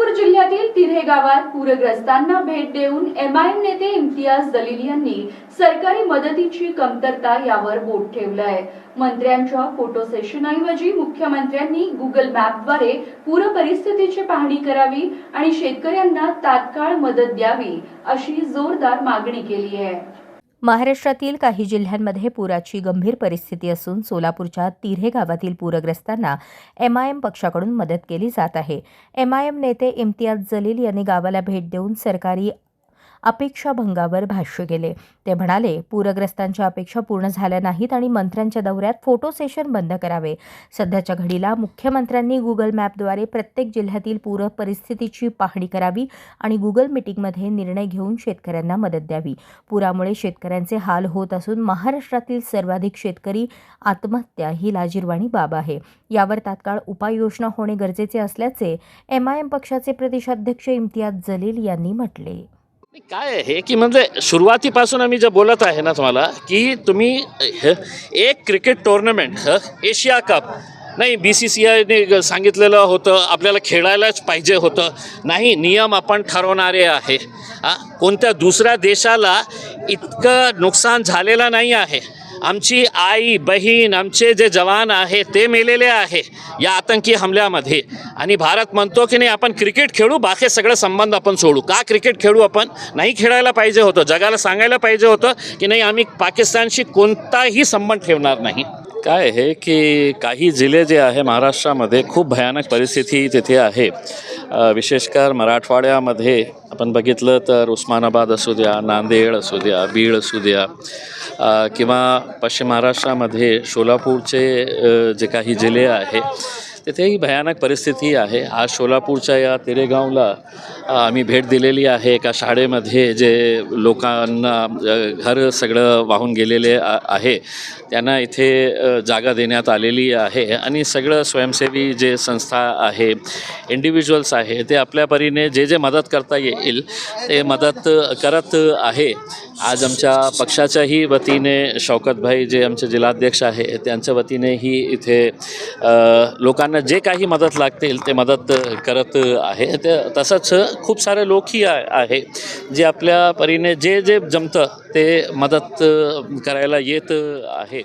चंद्रपूर जिल्ह्यातील तिऱ्हे गावात पूरग्रस्तांना भेट देऊन एमआयएम नेते इम्तियाज दलील यांनी सरकारी मदतीची कमतरता यावर बोट ठेवलंय. मंत्र्यांच्या फोटो सेशनऐवजी मुख्यमंत्र्यांनी गुगल मॅपद्वारे पूर परिस्थितीची पाहणी करावी आणि शेतकऱ्यांना तात्काळ मदत द्यावी अशी जोरदार मागणी केली आहे. महाराष्ट्रातील काही जिल्ह्यांमध्ये पुराची गंभीर परिस्थिती असून सोलापूरच्या तिऱ्हे गावातील पूरग्रस्तांना एमआयएम पक्षाकडून मदत केली जात आहे. एमआयएम नेते इम्तियाज जलील यांनी गावाला भेट देऊन सरकारी अपेक्षाभंगावर भाष्य केले. ते म्हणाले पूरग्रस्तांच्या अपेक्षा पूर्ण झाल्या नाहीत आणि मंत्र्यांच्या दौऱ्यात फोटो सेशन बंद करावे. सध्याच्या घडीला मुख्यमंत्र्यांनी गुगल मॅपद्वारे प्रत्येक जिल्ह्यातील पूर परिस्थितीची पाहणी करावी आणि गुगल मीटिंगमध्ये निर्णय घेऊन शेतकऱ्यांना मदत द्यावी. पुरामुळे शेतकऱ्यांचे हाल होत असून महाराष्ट्रातील सर्वाधिक शेतकरी आत्महत्या ही लाजीरवाणी बाब आहे. यावर तात्काळ उपाययोजना होणे गरजेचे असल्याचे एम आय एम पक्षाचे प्रदेशाध्यक्ष इम्तियाज जलील यांनी म्हटले. काय आहे? की म्हणजे सुरुवातीपासून आम्ही जे बोलत आहे ना तुम्हाला की तुम्ही ह, एक क्रिकेट टोर्नामेंट एशिया कप नाही बी सी सी आयने सांगितलेलं होतं आपल्याला खेळायलाच पाहिजे होतं. नाही नियम आपण ठरवणारे आहे. कोणत्या दुसऱ्या देशाला इतकं नुकसान झालेलं नाही आहे. आमची आई बहीण आमचे जे जवान आहे ते मेलेले आहे या आतंकी हमल्यामध्ये. आणि भारत म्हणतो की नाही आपण क्रिकेट खेळू बाकी सगळे संबंध आपण सोडू. का क्रिकेट खेळू आपण? नाही खेळायला पाहिजे होतं. जगाला सांगायला पाहिजे होतं की नाही आम्ही पाकिस्तानशी कोणताही संबंध ठेवणार नाही. काय आहे की काही जिल्हे जे आहे महाराष्ट्रामध्ये खूप भयानक परिस्थिती तिथे आहे. विशेषकर मराठवाड्यामध्ये आपण बघितलं तर उस्मानाबाद असू द्या नांदेड असू द्या बीड असू द्या किंवा पश्चिम महाराष्ट्रामध्ये सोलापूरचे जे काही जिल्हे आहे तिथेही भयानक परिस्थिती आहे. आज सोलापूरच्या या तेरेगावला आम्ही भेट दिलेली आहे. एका शाळेमध्ये जे लोकांना घर सगळं वाहून गेलेले आहे. त्यांना इथे जागा देण्यात आलेली आहे. आणि सगळं स्वयंसेवी जे संस्था आहे इंडिव्हिज्युअल्स आहे ते आपल्या परीने जे जे मदत करता येईल ते मदत करत आहे. आज आमच्या पक्षाच्याही वतीने शौकतभाई जे आमचे जिल्हाध्यक्ष आहे त्यांच्या वतीनेही इथे लोकांना त्यांना जे काही मदत लागतील ते मदत करत आहे. ते तसंच खूप सारे लोकही आहे जे आपल्या परीने जे जे जमतं ते मदत करायला येत आहे.